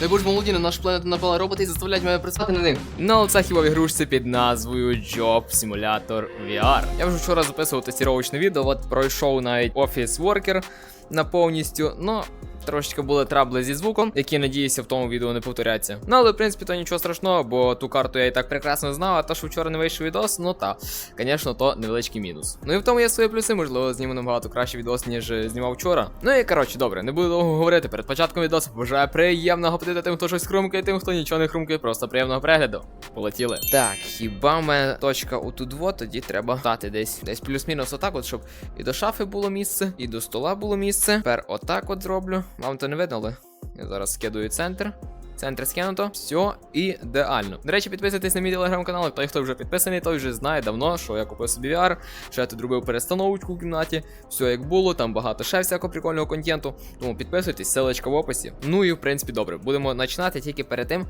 Боже молоді, на нашу планету напали роботи і заставляють мене працювати на них. На це хіба в ігрушці під назвою Job Simulator VR. Я вже вчора записував тестіровочне відео, от пройшов навіть Office Worker на повністю, ну. Трошечки були трабли зі звуком, які надіюся в тому відео не повторяться. Ну але в принципі то нічого страшного, бо ту карту я і так прекрасно знав, а то, що вчора не вийшов відос, ну та, звісно, то невеличкий мінус. Ну і в тому є свої плюси, можливо, зніму набагато кращий відос, ніж е, знімав вчора. Ну і коротше, добре, не буду довго говорити. Перед початком відосу бажаю приємного апетиту тим, хто щось хрумкає, тим, хто нічого не хрумкає, просто приємного перегляду. Полетіли. Так, хіба мене точка отут во, тоді треба дати десь десь плюс-мінус отак, от, щоб і до шафи було місце, і до стола було місце. Тепер отак от зроблю. Вам то не видно, але я зараз скидую центр. Центр скинуто, все ідеально. До речі, підписуйтесь на мій телеграм-канал. Той, хто вже підписаний, той вже знає давно, що я купив собі VR, що я тут робив перестановочку в кімнаті. Все як було, там багато ще всякого прикольного контенту. Тому підписуйтесь, ссылочка в описі. Ну і в принципі добре. Будемо починати. Тільки перед тим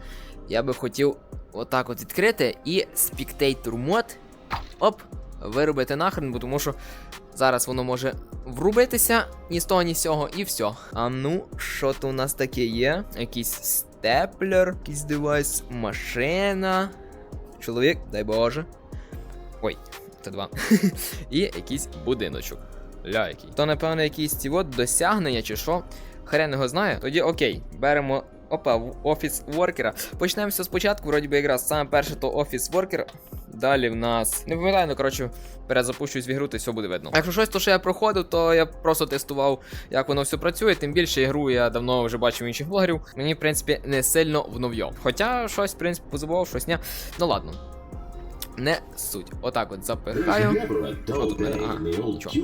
я би хотів отак от відкрити і Spectator Mod. Оп, виробити нахрен, бо тому що зараз воно може врубитися ні з того, ні з цього, і все. А ну, що то у нас таке є? Якийсь степлер, якийсь девайс, машина. Чоловік, дай Боже. Ой, це два. І якийсь будиночок. Ля який. То, напевно, якісь ці от досягнення чи що. Хрен його знає. Тоді окей, беремо. Опа, офіс воркера. Почнемо все спочатку, вроді би якраз саме перше то офіс воркер. Далі в нас. Не пам'ятаю, ну коротше, перезапущусь в ігру, то все буде видно. Якщо щось, то що я проходив, то я просто тестував, як воно все працює. Тим більше ігру я давно вже бачив інших блогерів. Мені, в принципі, не сильно вновйов. Хоча щось, в принципі, позабував, щось ні. Ну ладно. Не суть. Отак от запихаю. Що тут мене? Ага, нічого.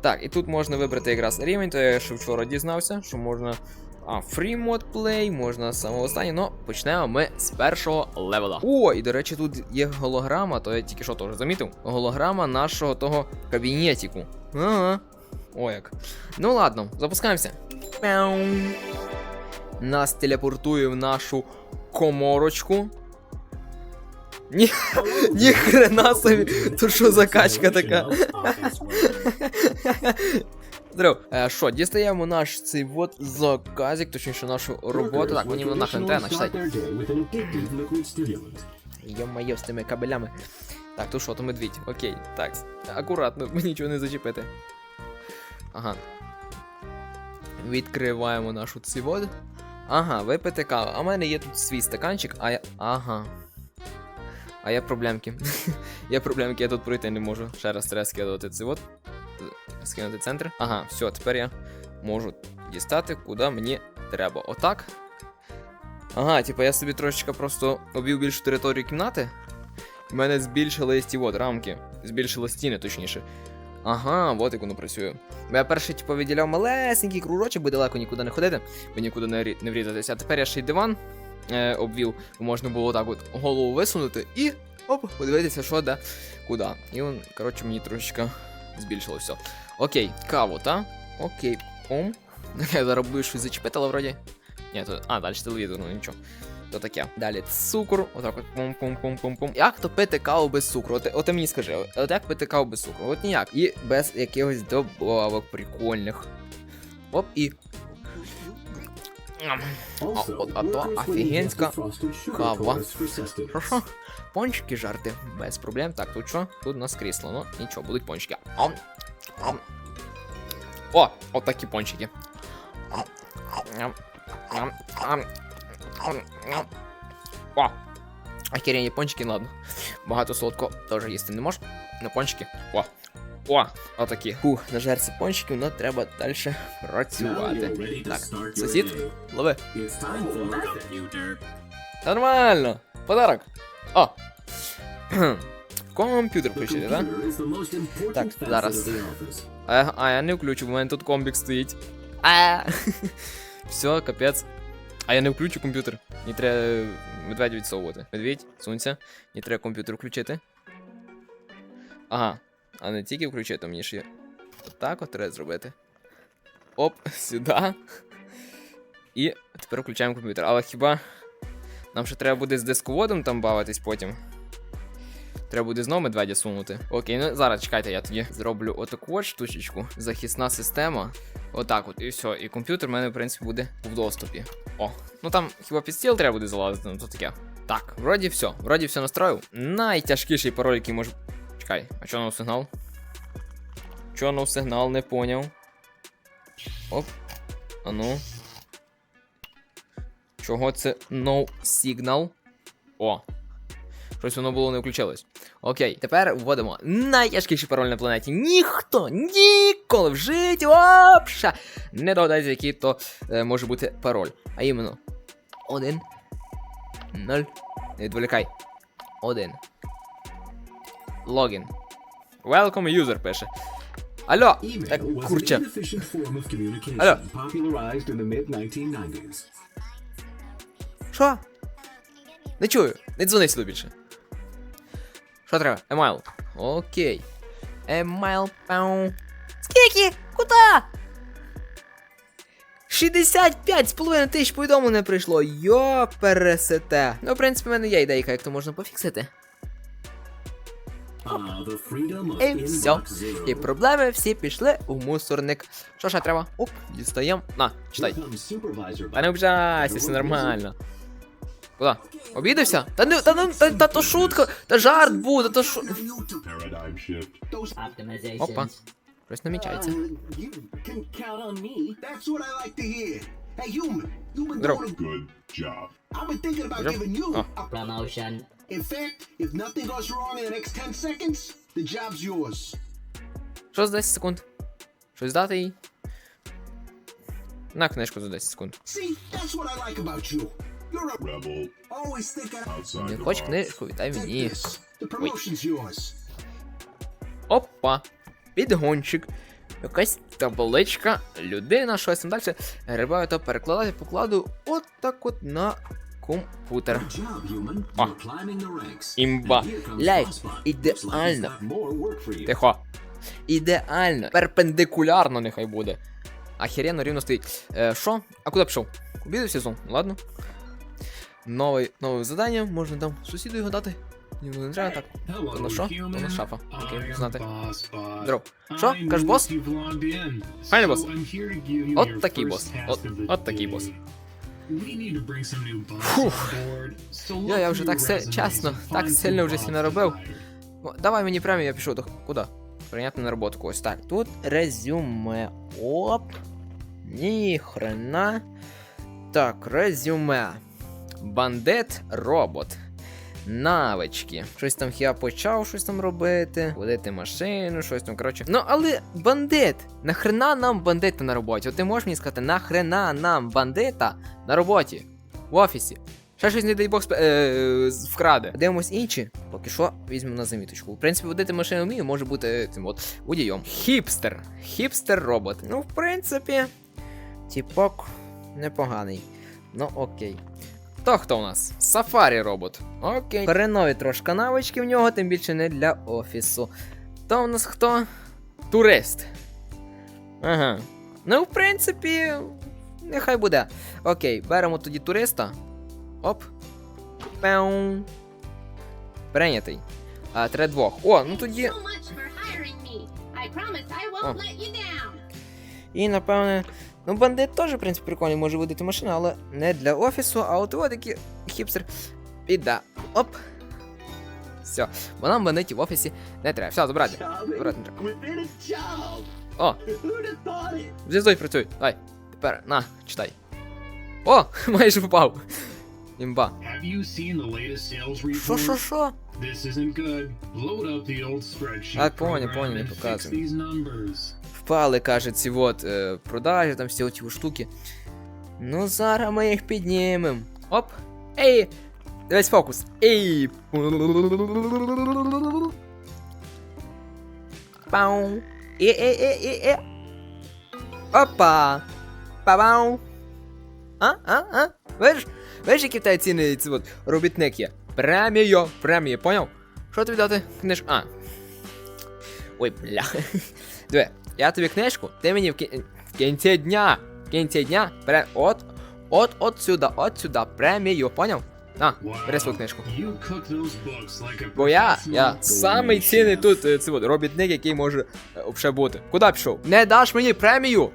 Так, і тут можна вибрати якраз рівень, то я ще вчора дізнався, що можна. А, free мод play, можна з самого останнього, ну почнемо ми з першого левела. О, і до речі, тут є голограма, то я тільки що теж замітив. Голограма нашого того кабінетіку. Ага. О, як. Ну ладно, запускаємося. Пяу. Нас телепортує в нашу коморочку. Ні, ні хрена собі, то що за качка така? Здоров. Е, Що, дістаємо наш цей вот заказик, точніше нашу роботу. Так, мені воно нахрен треба начитати. Йо-моє, з тими кабелями. Так, то що, то медвідь. Окей, так. Акуратно, нічого не зачепити. Ага. Відкриваємо нашу цивод. Ага, випити каву. А в мене є тут свій стаканчик, а я. Ага. А я проблемки. я проблемки, я тут пройти не можу. Ще раз треба скидувати цивод. Скинути центр. Ага, все, тепер я можу дістати, куди мені треба. Отак. Ага, типу я собі трошечки просто обвів більшу територію кімнати. У мене збільшились ті от рамки. Збільшили стіни, точніше. Ага, от як воно працює. Я перший, типу, виділяв малесенький кружочок, бо далеко нікуди не ходити, бо нікуди не, не врізатися. А тепер я ще й диван е, обвів, бо можна було так от голову висунути і оп, подивитися, що де, куди. І он, коротше, мені трошечки збільшило все. Окей, каву, та? Окей. Ом. Я буду щось зачепити, але вроді. Ні, то. А, далі телевізор, ну нічого. То таке. Далі цукор. Отак от пум-пум-пум-пум-пум. Як то пити каву без цукру? От, от мені скажи, от як пити каву без цукру? От ніяк. І без якихось добавок прикольних. Оп, і. А, от- а то офігенська кава. Що? Пончики жарти без проблем. Так, тут що? Тут у нас крісло, ну нічого, будуть пончики. Ам. Ам. О, от такі пончики. Ам. Ам. Ам. Ам. Ам. Ам. О! Охеренні пончики, ладно. Багато солодко теж їсти не можеш. На пончики. О! О! Отакі. Фух, на жерці пончиків, ну треба далі працювати. Так, сусід, лови. Нормально. Подарок. О. Комп'ютер включити, так? Так, зараз. А, а я не включу, бо в мене тут комбік стоїть. А. Все, капець. А я не включу комп'ютер. Мені треба медведя відсовувати. Медведь, сунься. Мені треба комп'ютер включити. Ага. А не тільки включити, мені ще. Отак от треба зробити. Оп, сюди. І тепер включаємо комп'ютер. Але хіба. Нам ще треба буде з дисководом там бавитись потім. Треба буде знову медведя сунути. Окей, ну зараз чекайте, я тоді зроблю отаку от штучечку. Захисна система. Отак от, і все. І комп'ютер в мене, в принципі, буде в доступі. О, ну там хіба під стіл треба буде залазити, ну то таке. Так, вроді все. Вроді все настроїв. Найтяжкіший пароль, який може. Чекай, а чого нов сигнал? Чого нов сигнал, не поняв. Оп. А ну. Чого це no signal? О. Щось воно було не включилось. Окей, тепер вводимо найтяжкіший пароль на планеті. Ніхто ніколи в житті вообще не догадається, який то е, може бути пароль. А іменно. Один. Ноль. Не відволікай. Один. Логін. Welcome user пише. Алло, так, communication Алло. Що? Не чую, не дзвони сюди більше. Що треба? Емайл. Окей. Емайл пау. Скільки? Куда? 65 з половиною тисяч повідомлень не прийшло. Йо, пересете. Ну, в принципі, в мене є ідейка, як то можна пофіксити. І все. І проблеми всі пішли у мусорник. Що ще треба? Оп, дістаємо. На, читай. Та не обжайся, все нормально. Куда? Обідався? Та не, та, ну, та, та то шутка, та жарт буде, то шу... Опа. Щось намічається. Uh, a- Promotion. In fact, if nothing goes wrong in the next 10 seconds, the job's yours. Що за 10 секунд? Щось дати їй? На книжку за 10 секунд. See, that's what I like about you. Не хоч книжку, Take мені. Опа. Підгончик. Якась табличка, людина, щось там далі. Грибаю то перекладати, покладу от так от на комп'ютер. The. Імба. Ляй, ідеально. Тихо. Ідеально. Перпендикулярно нехай буде. Ахеренно рівно стоїть. Е, що? А куди пішов? Обідався зон? Ладно. Нове, нове завдання, можна там сусіду його дати. Ні, не треба так. То на що? То на шафа. Окей, знати. Здоров. Що? I бос? Файний бос. От такий бос. От- от такий бос. Фух. Я- я вже так се- чесно, так сильно вже сі наробив. давай мені прямо, я пішов до. Куди? Прийняти на роботу когось. Так, тут резюме. Оп. Ні хрена. Так, резюме. Бандит робот. Навички. Щось там я почав щось там робити. Водити машину, щось там, коротше. Ну, але бандит. Нахрена нам бандита на роботі? От ти можеш мені сказати, нахрена нам бандита на роботі? В офісі. Ще щось, не дай Бог, спе- е, вкраде. Дивимось інші. Поки що візьмемо на заміточку. В принципі, водити машину вмію, може бути цим от водієм. Хіпстер. Хіпстер робот. Ну, в принципі, тіпок непоганий. Ну, окей. То хто у нас? Сафарі робот. Окей. Перенові трошки навички в нього, тим більше не для офісу. То у нас хто? Турист. Ага. Ну, в принципі, нехай буде. Окей, беремо тоді туриста. Оп. Пеу. Прийнятий. А, треба двох. О, ну тоді. І напевне. Ну, бандит теж, в принципі, прикольний, може водити машину, але не для офісу, а от такий хіпстер. Піда. Оп. Все. Бо нам бандитів в офісі не треба. Все, забрати. Забрати. О, працюй. зв'язок працює. Давай. Тепер, на, читай. О, майже попав. Імба. Have you seen the latest sales report? Що, що, що? This isn't good. Load up the old spreadsheet Так, понял, program понял, не and fix показуй. these numbers. Впали, каже, ці от е, продажі, там всі оті штуки. Ну, зараз ми їх піднімемо. Оп. Ей! Дивись фокус. Ей! Пау. Е, е, е, е, е. Опа! Па-бау! А, а, а? Видиш? Видиш, які в тебе ціни ці от робітник є? Премію, премію, поняв? Що тобі дати? Книж. А. Ой, бля. Диви, я тобі книжку, ти мені в, кі... в кінці дня. В кінці дня пре... от, от, от сюди, от сюди, премію, поняв? А, бери свою книжку. Like Бо я, я самий цінний тут е, це от, робітник, який може е, взагалі бути. Куди пішов? Не даш мені премію!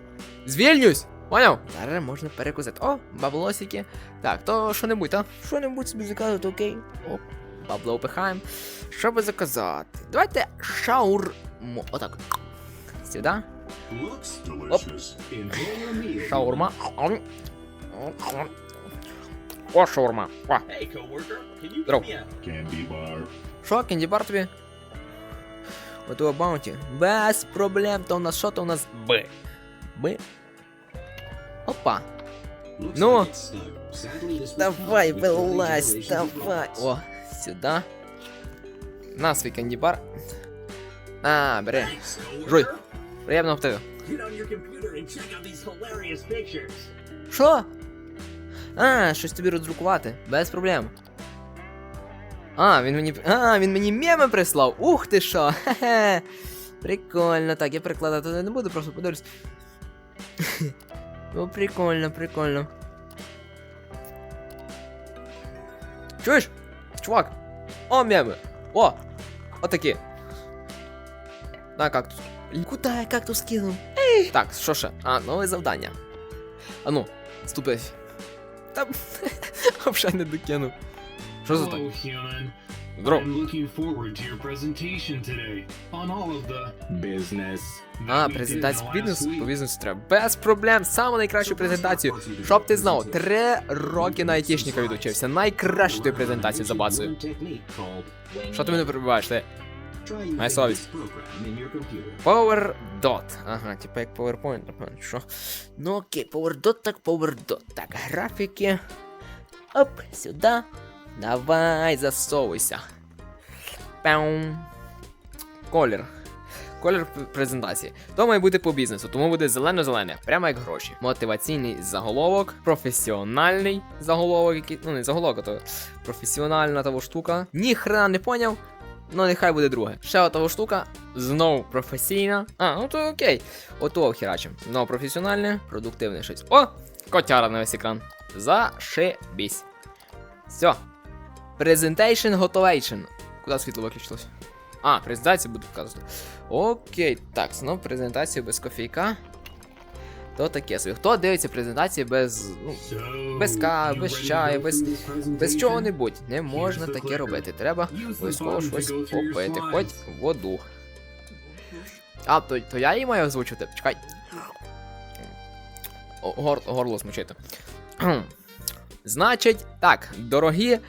Звільнюсь! Поняв? Зараз можна перекусити. О, баблосики. Так, то що-небудь, а? Що-небудь собі заказувати, окей. Оп, бабло опихаємо. Що би заказати? Давайте шаурму. Отак. Сюди. Meal. Шаурма. О, шаурма. О. Здоров. Що, кіндібар тобі? Готова баунті. Без проблем. То у нас що то у нас Б. Б. Опа. Ну. was Давай, of давай. О, сюди. На свій кандібар. А, бери. Жуй. these hilarious pictures. Що? А, щось тобі роздрукувати. Без проблем. А, він мені. А, він мені меми прислав. Ух ти що. Хе-хе. Прикольно. Так, я перекладати не буду, просто подивлюсь. Ну, прикольно, прикольно. Чуєш? Чувак. О, меми. О! Отакі. На кактус. Куда я кактус кинув? Так, що ще? А, нове завдання. А ну, ступись. Та взагалі не докинув. Що за так? Hello, human. Здоров. I'm looking forward to your presentation today on all of the Business. А, презентація по бізнесу, по бізнесу треба. Без проблем, саме найкращу презентацію. Щоб ти знав, три роки на айтішника відучився. Найкращу ти презентацію забацую. Що ти мене перебуваєш? Ти? Моя совість. Power Dot. Ага, типа як PowerPoint, напевно, що. Ну окей, Power Dot, так Power Dot. Так, графіки. Оп, сюди. Давай, засовуйся. Пяум. Колір. Колір презентації. То має бути по бізнесу, тому буде зелено-зелене, прямо як гроші. Мотиваційний заголовок, професіональний заголовок, який. Ну, не заголовок, а то професіональна того штука. Ніхрена не поняв. Ну, нехай буде друге. Ще отого штука. Знову професійна. А, ну то окей. Ото херачим. Знову професіональне, продуктивне щось. О! Котяра на весь екран. Зашибісь. Все. Presentation готовейшн. Куди світло виключилось? А, презентацію буду показувати. Окей, так, знову презентацію без кофійка. То таке собі. Хто дивиться презентації без. Ну, без кави, без чаю, без, без чого-небудь. Не можна таке робити. Треба обов'язково щось попити, хоч воду. А, то, то я її маю озвучити. Чекай. О, гор, горло смочити. Значить, так, дорогі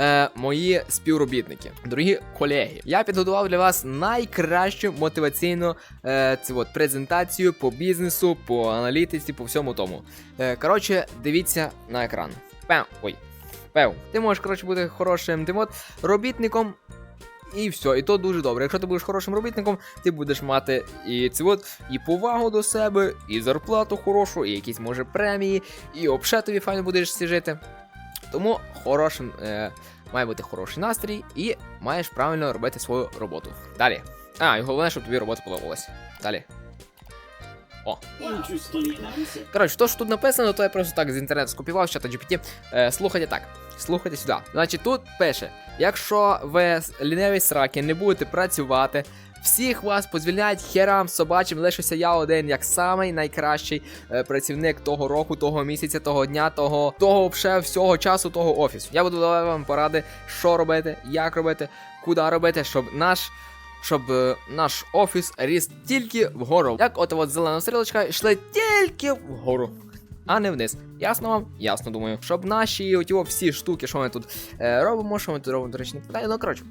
е, мої співробітники, дорогі колеги, я підготував для вас найкращу мотиваційну е, цю от, презентацію по бізнесу, по аналітиці, по всьому тому. Е, коротше, дивіться на екран. Пев, ой. Пев. Ти можеш, коротше, бути хорошим тим от робітником. І все, і то дуже добре. Якщо ти будеш хорошим робітником, ти будеш мати і це от, і повагу до себе, і зарплату хорошу, і якісь може премії, і обше файно будеш всі жити. Тому хорошим е, має бути хороший настрій, і маєш правильно робити свою роботу. Далі. А, і головне, щоб тобі робота подобалась. Далі. О. Коротше, то, що тут написано, то я просто так з інтернету скопіював, з чата GPT. Е, слухайте так. Слухайте сюди. Значить, тут пише: якщо ви ліниві сраки не будете працювати, всіх вас позвільняють херам собачим, лишуся я один як самий найкращий е, працівник того року, того місяця, того дня, того, того вообще всього часу, того офісу. Я буду давати вам поради, що робити, як робити, куди робити, щоб наш. Щоб е, наш офіс ріс тільки вгору. Як от от зелена стрілочка йшли тільки вгору, а не вниз. Ясно вам? Ясно, думаю. Щоб наші оті всі штуки, що ми тут е, робимо, що ми тут робимо, до речі, не питаю. Ну коротше,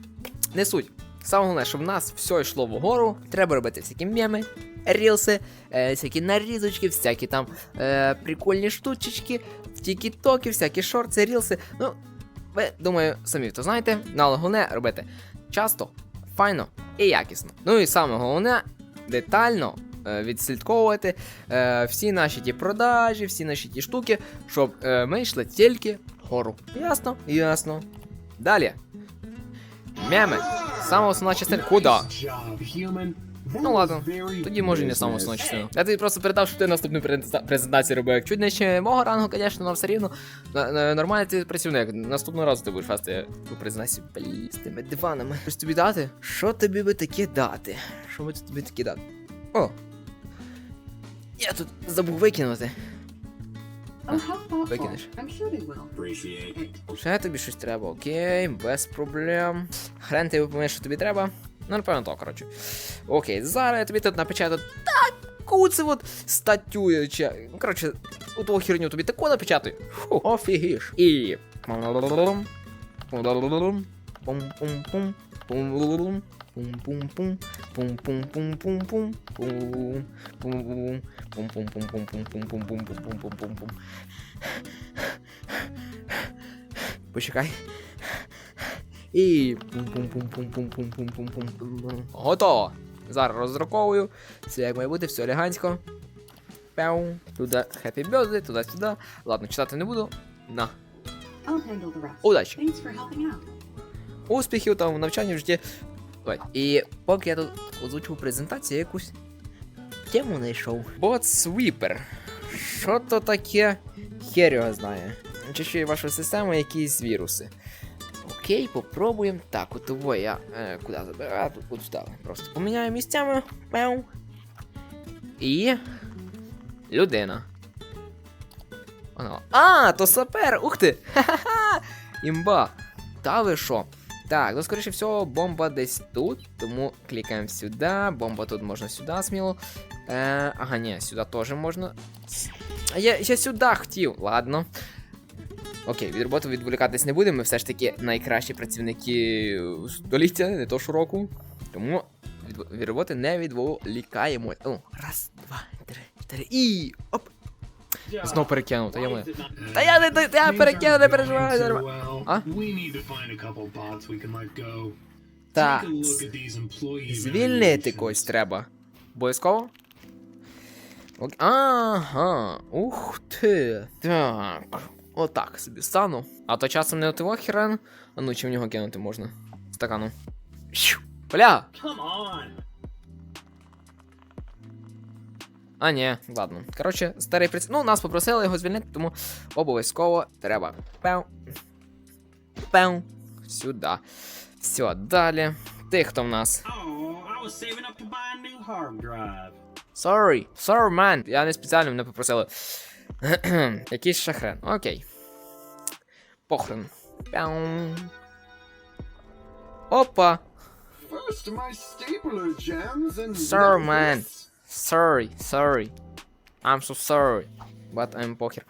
не суть. Саме головне, щоб в нас все йшло вгору, треба робити всякі меми, рілси, е, всякі нарізочки, всякі там е, прикольні штучечки, тікі-токи, всякі шорти, рілси. Ну, ви думаю, самі то знаєте, Ну, але головне робити часто, файно і якісно. Ну і саме головне, детально е, відслідковувати е, всі наші ті продажі, всі наші ті штуки, щоб е, ми йшли тільки вгору. Ясно? Ясно. Далі. Меми. Саме основна частина. Куда? Ну ладно, тоді може і не саму основну частину. Я тобі просто передав, що ти наступну презентацію робив. Як чуть нижче мого рангу, звісно, але все рівно. Нормальний ти працівник. Наступного разу ти будеш вести у презентацію блін, з тими диванами. Щось тобі дати? Що тобі би таке дати? Що би тобі таке дати? О! Я тут забув викинути. Викинеш. I'm sure they will. Appreciate. Ще тобі щось треба, окей, без проблем. Хрен ти випомиєш, що тобі треба. Ну, напевно, то, коротше. Окей, зараз я тобі тут напечатаю таку це от статтю. чи- коротше, у того херню тобі таку напечатаю. Фу, офігіш. І. Пум-пум-пум. Пум-пум-пум. Пум-пум-пум. Пум-пум-пум. Пум-пум-пум-пум-пум. Пум. Пум-пум. Пум-пум-пум-пум-пум-пум-пум-пум-пум-пум. Почекай. І. пум-пум-пум-пум-пум-пум-пум-пум. Готово. Зараз роздруковую. Все як має бути, все елегантсько. Пяу. Туди happy birthday, туди-сюди. Ладно, читати не буду. На. Удачі. Успіхів там в навчанні в житті. І поки я тут озвучив презентацію, якусь тему знайшов. Бот Sweeper. Що то таке? Хер його знає. Очищує вашу систему якісь віруси. Окей, попробуємо. Так, от того я. Е, куди заберу? А, тут буду ставити. Просто поміняю місцями. Пяу. І. Людина. Оно. А, то сапер! Ух ти! Ха-ха-ха! Імба! Та ви що? Так, ну скоріше всього, бомба десь тут, тому клікаємо сюди. Бомба тут можна сюди сміло. Е, ага, ні, сюди теж можна. Я, я сюди хотів. Ладно. Окей, від роботи відволікатись не будемо. Ми все ж таки найкращі працівники століття, не то що року. Тому від, від роботи не відволікаємо. О, раз, два, три, чотири. І. Оп! Знов перекинуто, я ми. Та я не я перекину, не переживаю. А? Так. Звільнити когось треба. Обов'язково? Ага. Ух ти. Так. Отак собі стану. А то часом не отиво херен. А ну чи в нього кинути можна? Стакану. Бля! Come on! А, ні, ладно. Коротше, старий приц... Ну, нас попросили його звільнити, тому обов'язково треба. Пау. Пау. Сюди. Все, далі. Ти хто в нас? I was saving up to buy a new hard drive. Sorry, sorry, man. Я не спеціально мене попросили. Якийсь шахрен. Окей. Похрен. Пяу. Опа. First, my stapler jams and. Sir, man. Sorry, sorry. I'm so sorry. But I'm похер.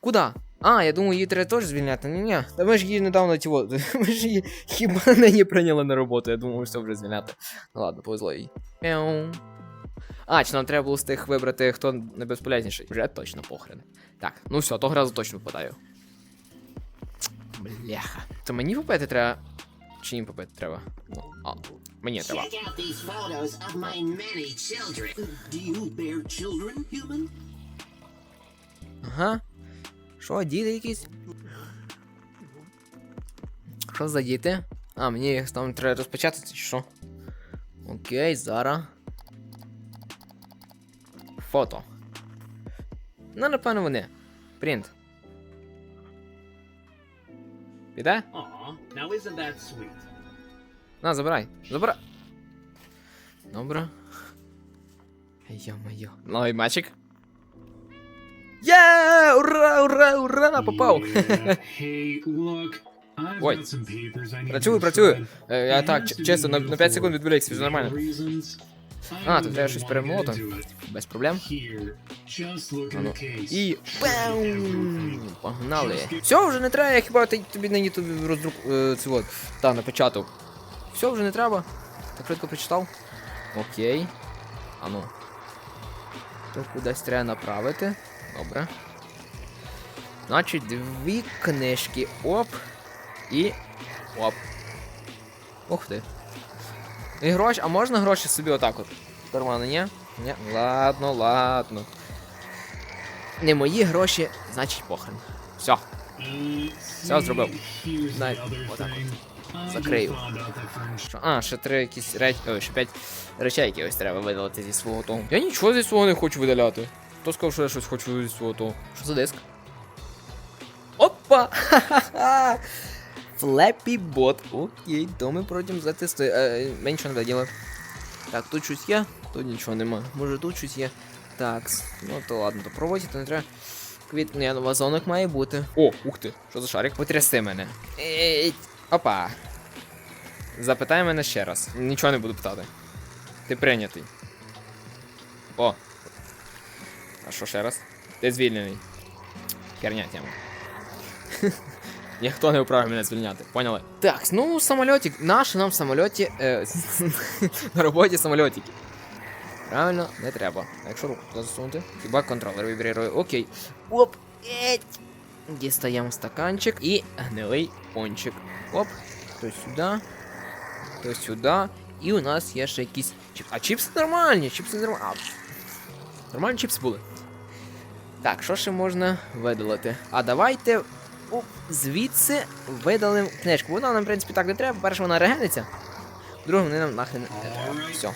Куда? А, я думаю, її треба теж звільняти. Ні, ні. Та ми ж її недавно тіво. Ми ж її хіба не прийняли на роботу. Я думав, все вже звільняти. Ну ладно, повезло їй. А, чи нам треба було з тих вибрати, хто найбезполезніший? Вже точно похрен. Так, ну все, того разу точно попадаю. Бляха. То мені попити треба. Чи їм попити треба? Ну, а, мені треба. Check out these photos of my many children. Do you bear children, human? Ага. Що, діти якісь? Що за діти? А, мені їх там треба розпочати, чи що? Окей, зараз. Фото. Ну, напевно, вони. Принт. Піде? Now isn't that sweet? На, забирай. Забирай. Добре. Йо-моє. Новий мальчик. Є! Ура, ура, ура! Попав! Yeah. Hey, look. Ой. Працюю, працюю. Е, Я так, чесно, на, на 5 секунд відволікся, все нормально. А, тут треба щось перемотати. Без проблем. Ану. І. Погнали. Все, вже не треба, я хіба ти, тобі на ютубі роздрук... Е, це от, та, напечатав. Все, вже не треба. Так швидко прочитав. Окей. Ану. То кудись треба направити. Добре. Значить, дві книжки. Оп. І. Оп. Ух ти. І гроші, а можна гроші собі отак от? Кармани, ні? Ні. Ладно, ладно. Не мої гроші, значить похрен. Все. Все, зробив. other отак. I Закрию. Що? А, ще три якісь речі. Ой, ще п'ять речей якихось треба видалити зі свого того. Я нічого зі свого не хочу видаляти. Хто сказав, що я щось хочу зі свого того? Що за диск? Опа! Ха-ха-ха! Флеппі бот. Окей, то ми потім затести. Е, ми нічого не виділи. Так, тут щось є, тут нічого нема. Може тут щось є. Так, ну то ладно, то проводять, то не треба. Квіт, ні, ну вазонок має бути. О, ух ти, що за шарик? Потряси мене. Ей, опа. Запитай мене ще раз. Нічого не буду питати. Ти прийнятий. О. А що ще раз? Ти звільнений. Херня тема. Ніхто не вправив мене звільняти, поняли? Так, ну самольотик. Наш нам в самольоті. Е, на роботі самольотики. Правильно, не треба. А якщо руку туди засунути? Хіба контролер вібрірує. Окей. Оп! Еть! Дістаємо стаканчик і гнилий пончик. Оп. То сюди. То сюди. І у нас є ще якісь чіпси. А чіпси нормальні, чіпси нормальні. Нормальні чіпси були. Так, що ще можна видалити? А давайте звідси видалимо книжку. Вона нам, в принципі, так не треба. Перше, вона регениться. Друге, вони нам нахрен не треба. Все,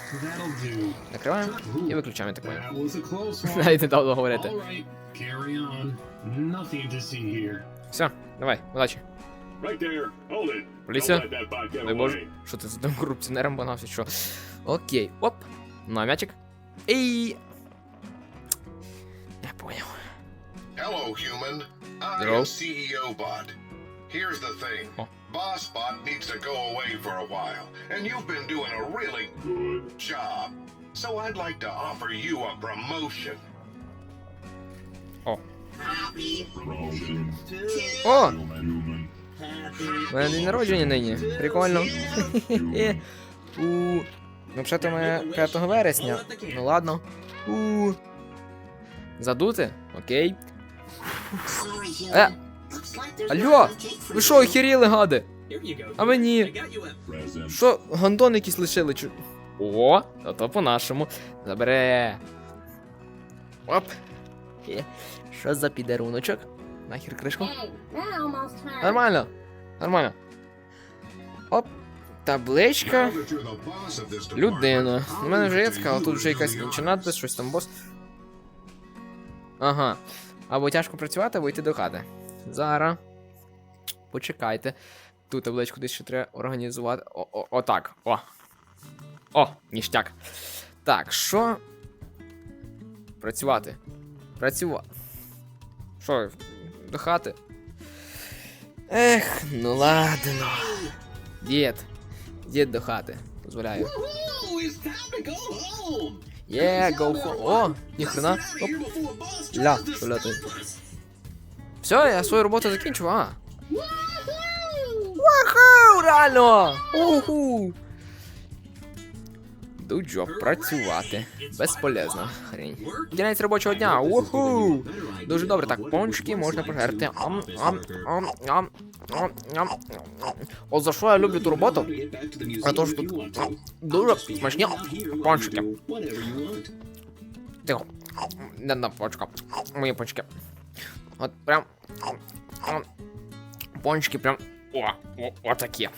накриваємо і виключаємо, я так понял. That was a close one. Навіть не дав договорити. Все, давай, удачі. Поліція? Дай Боже. Що ти за тим корупціонером банався, що? Окей, оп. На м'ячик. І. Я понял. Hello, human. I am CEO Bot. Here's the thing. Oh. Boss Bot needs to go away for a while, and you've been doing a really good job. So I'd like to offer you a promotion. Happy Promotion. О! Мене день народження нині. Прикольно. У. Ну, взагалі, мене 5 вересня. Ну ладно. У. Задути? Окей. Е, for Ви що, охеріли, гади? А мені. Що, гандон якийсь лишили? Чу... О, а то по-нашому. Забере. Оп. Що за підаруночок? Нахер кришку? Нормально. Нормально. Оп. Табличка. Людина. У мене вже є така, але тут вже якась інша надпис, щось там бос. Ага. Або тяжко працювати, або йти до хати. Зараз. Почекайте. Ту табличку десь ще треба організувати. О, о, отак. О. О, ніштяк. Так, що. Працювати. Працювати. Що, до хати? Ех, ну ладно. Дід. Дід до хати. Дозволяю. To go. О. Оп. Here before boss Ля, ля? Все, я свою роботу закінчив, а. Ваху, реально! Уху! Дуджо, працювати. Безполезно. Хрень. Кінець робочого дня. Уху! Дуже добре, так, пончики можна пожерти. Ам, ам, ам, ам. От за що я люблю ту роботу? Get back to the А то museum ж if тут you want to. дуже I'll be смачні hanging out here while пончики. you do Whatever you want. Тихо. Не на почка. Мої пончики. От прям. ам, Пончики прям. О, о, отакі.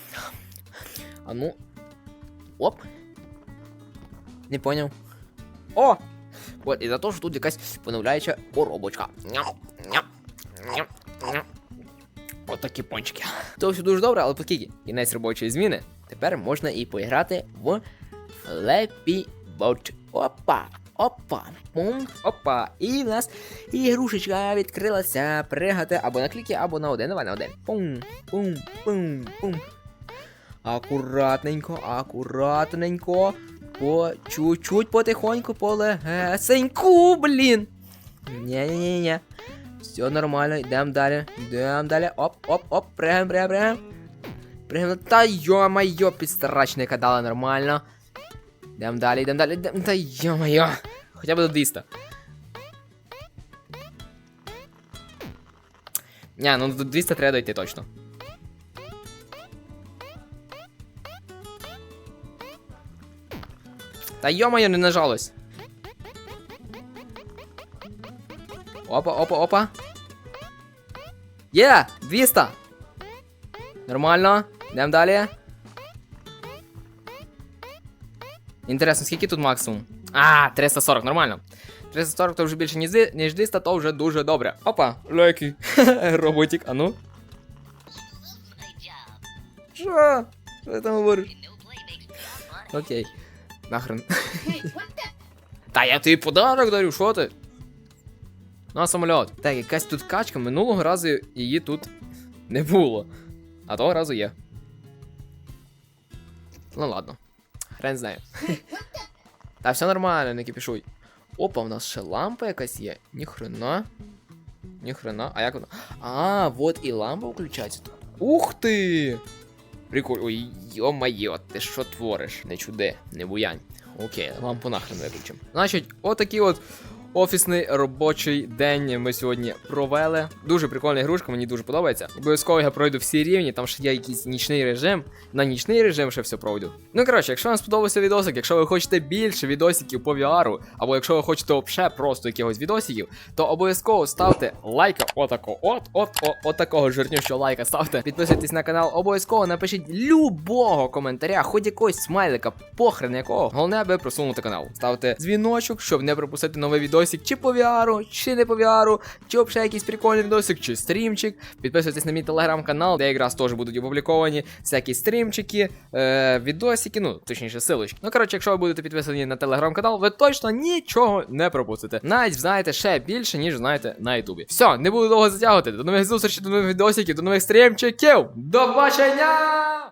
А ну. Оп. Не поняв. О! От, і за те, що тут якась поновляюча коробочка. Ням, ням, ням, ням. Отакі пончики. То все дуже добре, але поскільки кінець робочої зміни, тепер можна і поіграти в Flappy Bot. Опа! Опа! Пум! Опа! І в нас ігрушечка відкрилася. Пригати або на кліки, або на один. Давай на один. Пум! Пум! Пум! Пум! Акуратненько, акуратненько. По чуть-чуть потихоньку, полегесеньку, блін. Ні-ні-ні. Все нормально, йдемо далі. Йдемо далі. Оп, оп, оп, пригам, пригам, пригам. Пригам. Та йо-майо, підстрачника дали нормально. Йдемо далі, йдемо далі, йдемо. Та йо-майо. Хоча б до 200. Ня, ну до 200 треба дойти точно. Та йо-моє, не нажалось. Опа, опа, опа. Є! 200! Нормально. Йдемо далі. Інтересно, скільки тут максимум? А, 340, нормально. 340 то вже більше ніж, ди- 200, то вже дуже добре. Опа, лекі. Роботик, а ну. Що? Що ти там говориш? Окей. Нахрен. Та я тобі подарок дарю, що ти? На самоліт. Так, якась тут качка, минулого разу її тут не було. А того разу є. Ну ладно. Хрен знає. Та все нормально, не кипішуй. Опа, у нас ще лампа якась є. Ніхрена. Ніхрена. А як вона? А, вот і лампа включається. тут. Ух ти! Прикольно. Ой, йо-майо, ти що твориш? Не чуде, не буянь. Окей, лампу нахрен виключимо. Значить, отакий от офісний робочий день ми сьогодні провели. Дуже прикольна ігрушка, мені дуже подобається. Обов'язково я пройду всі рівні, там ще є якийсь нічний режим. На нічний режим ще все пройду. Ну коротше, якщо вам сподобався відосик, якщо ви хочете більше відосиків по VR, або якщо ви хочете взагалі просто якихось відосиків, то обов'язково ставте лайка отако, от, от, от, от такого жирнющого лайка ставте. Підписуйтесь на канал, обов'язково напишіть любого коментаря, хоч якогось смайлика, похрен якого. Головне, аби просунути канал. Ставте дзвіночок, щоб не пропустити новий відосик, чи по VR, чи не по VR, чи взагалі якийсь прикольний відосик, чи стрімчик. Підписуйтесь на мій телеграм-канал, де якраз теж будуть опубліковані всякі стрімчики, е, відосики, ну точніше, силочки. Ну коротше, якщо ви будете підписані на телеграм-канал, ви точно нічого не пропустите. Навіть знаєте ще більше, ніж знаєте на Ютубі. Все, не буду довго затягувати. До нових зустрічей, до нових відосиків, до нових стрімчиків. До бачення!